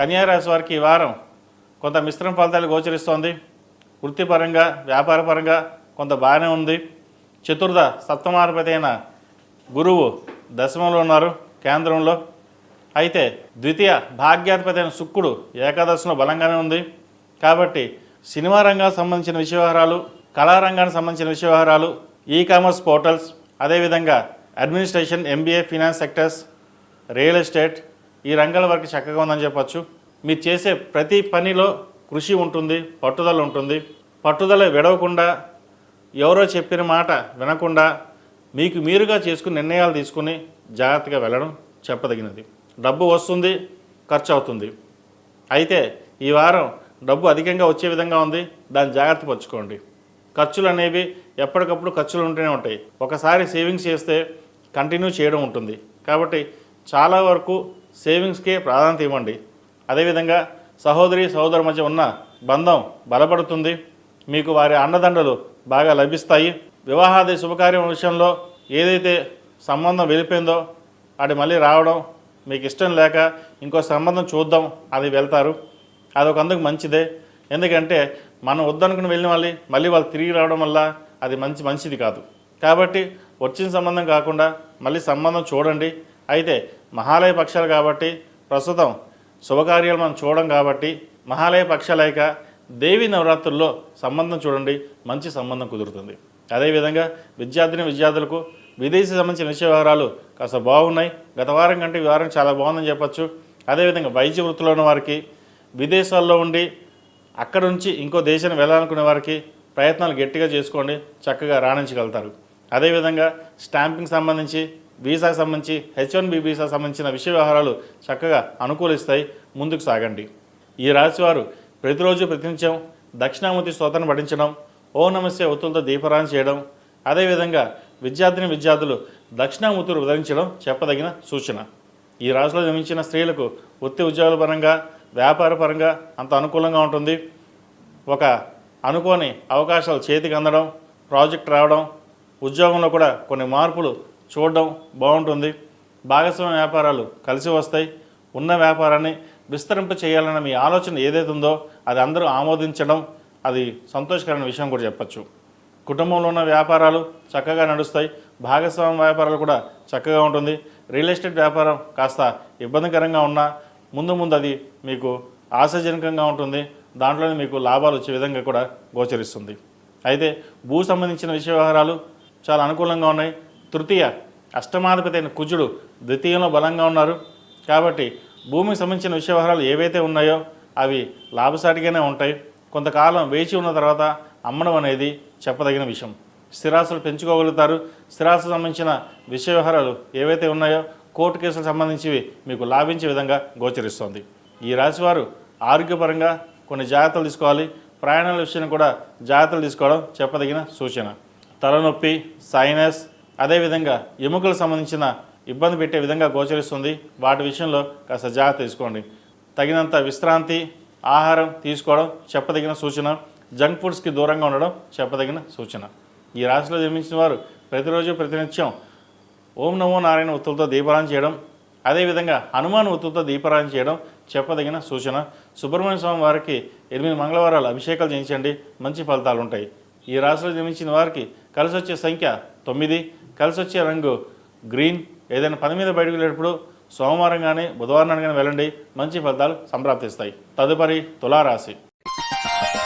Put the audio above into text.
కన్యారాశి వారికి ఈ వారం కొంత మిశ్రమ ఫలితాలు గోచరిస్తోంది. వృత్తిపరంగా వ్యాపారపరంగా కొంత బాగానే ఉంది. చతుర్థ సప్తమాధిపతి అయిన గురువు దశమంలో ఉన్నారు కేంద్రంలో. అయితే ద్వితీయ భాగ్యాధిపతి అయిన శుక్రుడు ఏకాదశిలో బలంగానే ఉంది. కాబట్టి సినిమా రంగానికి సంబంధించిన విషయవహారాలు కళారంగానికి సంబంధించిన విషయవహారాలు ఈ కామర్స్ పోర్టల్స్ అదేవిధంగా administration MBA finance sectors real estate ఈ రంగాల వరకు చక్కగా ఉందని చెప్పచ్చు. మీరు చేసే ప్రతి పనిలో కృషి ఉంటుంది పట్టుదల ఉంటుంది. పట్టుదల విడవకుండా ఎవరో చెప్పిన మాట వినకుండా మీకు మీరుగా చేసుకుని నిర్ణయాలు తీసుకుని జాగ్రత్తగా వెళ్ళడం చెప్పదగినది. డబ్బు వస్తుంది ఖర్చు అవుతుంది. అయితే ఈ వారం డబ్బు అధికంగా వచ్చే విధంగా ఉంది దాన్ని జాగ్రత్త పరచుకోండి. ఖర్చులు అనేవి ఎప్పటికప్పుడు ఖర్చులు ఉంటూనే ఉంటాయి. ఒకసారి సేవింగ్స్ చేస్తే కంటిన్యూ చేయడం ఉంటుంది. కాబట్టి చాలా వరకు సేవింగ్స్కే ప్రాధాన్యత ఇవ్వండి. అదేవిధంగా సహోదరి సహోదరు మధ్య ఉన్న బంధం బలపడుతుంది. మీకు వారి అండదండలు బాగా లభిస్తాయి. వివాహాది శుభకార్యం విషయంలో ఏదైతే సంబంధం వెళ్ళిపోయిందో అది మళ్ళీ రావడం మీకు ఇష్టం లేక ఇంకో సంబంధం చూద్దాం అది వెళ్తారు. అదొక అందుకు మంచిదే. ఎందుకంటే మనం వద్దనుకుని వెళ్ళిన వాళ్ళు మళ్ళీ వాళ్ళు తిరిగి రావడం వల్ల అది మంచి మంచిది కాదు. కాబట్టి వచ్చిన సంబంధం కాకుండా మళ్ళీ సంబంధం చూడండి. అయితే మహాలయ పక్షాలు కాబట్టి ప్రస్తుతం శుభకార్యాలు మనం చూడడం కాబట్టి మహాలయ పక్షాలైక దేవి నవరాత్రుల్లో సంబంధం చూడండి మంచి సంబంధం కుదురుతుంది. అదేవిధంగా విద్యార్థిని విద్యార్థులకు విదేశీ సంబంధించిన విషయ వ్యవహారాలు కాస్త బాగున్నాయి. గత వారం కంటే ఈ వారం చాలా బాగుందని చెప్పొచ్చు. అదేవిధంగా వైద్య వృత్తిలో ఉన్న వారికి విదేశాల్లో ఉండి అక్కడ నుంచి ఇంకో దేశానికి వెళ్ళాలనుకునే వారికి ప్రయత్నాలు గట్టిగా చేసుకోండి చక్కగా రాణించగలుగుతారు. అదేవిధంగా స్టాంపింగ్ సంబంధించి వీసాకు సంబంధించి హెచ్ వన్ బి వీసా సంబంధించిన విషయ వ్యవహారాలు చక్కగా అనుకూలిస్తాయి ముందుకు సాగండి. ఈ రాశివారు ప్రతిరోజు ప్రతినిత్యం దక్షిణామూర్తి స్తోత్రం పఠించడం ఓ నమస్య ఒత్తులతో దీపారాయణ చేయడం అదేవిధంగా విద్యార్థిని విద్యార్థులు దక్షిణామూర్తులు ఉదరించడం చెప్పదగిన సూచన. ఈ రాశిలో జన్మించిన స్త్రీలకు వృత్తి ఉద్యోగాల పరంగా వ్యాపార పరంగా అంత అనుకూలంగా ఉంటుంది. ఒక అనుకోని అవకాశాలు చేతికి అందడం ప్రాజెక్ట్ రావడం ఉద్యోగంలో కూడా కొన్ని మార్పులు చూడడం బాగుంటుంది. భాగస్వామ్య వ్యాపారాలు కలిసి వస్తాయి. ఉన్న వ్యాపారాన్ని విస్తరింప చేయాలన్న మీ ఆలోచన ఏదైతే ఉందో అది అందరూ ఆమోదించడం అది సంతోషకరమైన విషయం కూడా చెప్పచ్చు. కుటుంబంలో ఉన్న వ్యాపారాలు చక్కగా నడుస్తాయి. భాగస్వామ్య వ్యాపారాలు కూడా చక్కగా ఉంటుంది. రియల్ ఎస్టేట్ వ్యాపారం కాస్త ఇబ్బందికరంగా ఉన్నా ముందు ముందు అది మీకు ఆశాజనకంగా ఉంటుంది. దాంట్లోనే మీకు లాభాలు వచ్చే విధంగా కూడా గోచరిస్తుంది. అయితే భూ సంబంధించిన విషయ వ్యవహారాలు చాలా అనుకూలంగా ఉన్నాయి. తృతీయ అష్టమాధిపతి అయిన కుజుడు ద్వితీయంలో బలంగా ఉన్నారు. కాబట్టి భూమికి సంబంధించిన విషయ వ్యవహారాలు ఏవైతే ఉన్నాయో అవి లాభసాటిగానే ఉంటాయి. కొంతకాలం వేచి ఉన్న తర్వాత అమ్మడం అనేది చెప్పదగిన విషయం. స్థిరాస్తులు పెంచుకోగలుగుతారు. స్థిరాస్తులకు సంబంధించిన విషయ వ్యవహారాలు ఏవైతే ఉన్నాయో కోర్టు కేసులకు సంబంధించివి మీకు లాభించే విధంగా గోచరిస్తోంది. ఈ రాశివారు ఆరోగ్యపరంగా కొన్ని జాగ్రత్తలు తీసుకోవాలి. ప్రయాణాల విషయం కూడా జాగ్రత్తలు తీసుకోవడం చెప్పదగిన సూచన. తలనొప్పి సైనస్ అదేవిధంగా ఎముకలకు సంబంధించిన ఇబ్బంది పెట్టే విధంగా గోచరిస్తుంది. వాటి విషయంలో కాస్త జాగ్రత్త తీసుకోండి. తగినంత విశ్రాంతి ఆహారం తీసుకోవడం చెప్పదగిన సూచన. జంక్ ఫుడ్స్కి దూరంగా ఉండడం చెప్పదగిన సూచన. ఈ రాశిలో జన్మించిన వారు ప్రతిరోజు ప్రతినిత్యం ఓం నమో నారాయణ ఒత్తులతో దీపారాయణ చేయడం అదేవిధంగా హనుమాన్ ఒత్తులతో దీపారాయణ చేయడం చెప్పదగిన సూచన. సుబ్రహ్మణ్య స్వామి వారికి ఎనిమిది మంగళవారాలు అభిషేకాలు చేయించండి. మంచి ఫలితాలు ఉంటాయి. ఈ రాశిలో జన్మించిన వారికి కలిసి వచ్చే సంఖ్య తొమ్మిది. కలిసి వచ్చే రంగు గ్రీన్. ఏదైనా పని మీద బయటకు వెళ్ళేటప్పుడు సోమవారం కానీ బుధవారం కానీ వెళ్ళండి. మంచి ఫలితాలు సంప్రాప్తిస్తాయి. తదుపరి తులారాశి.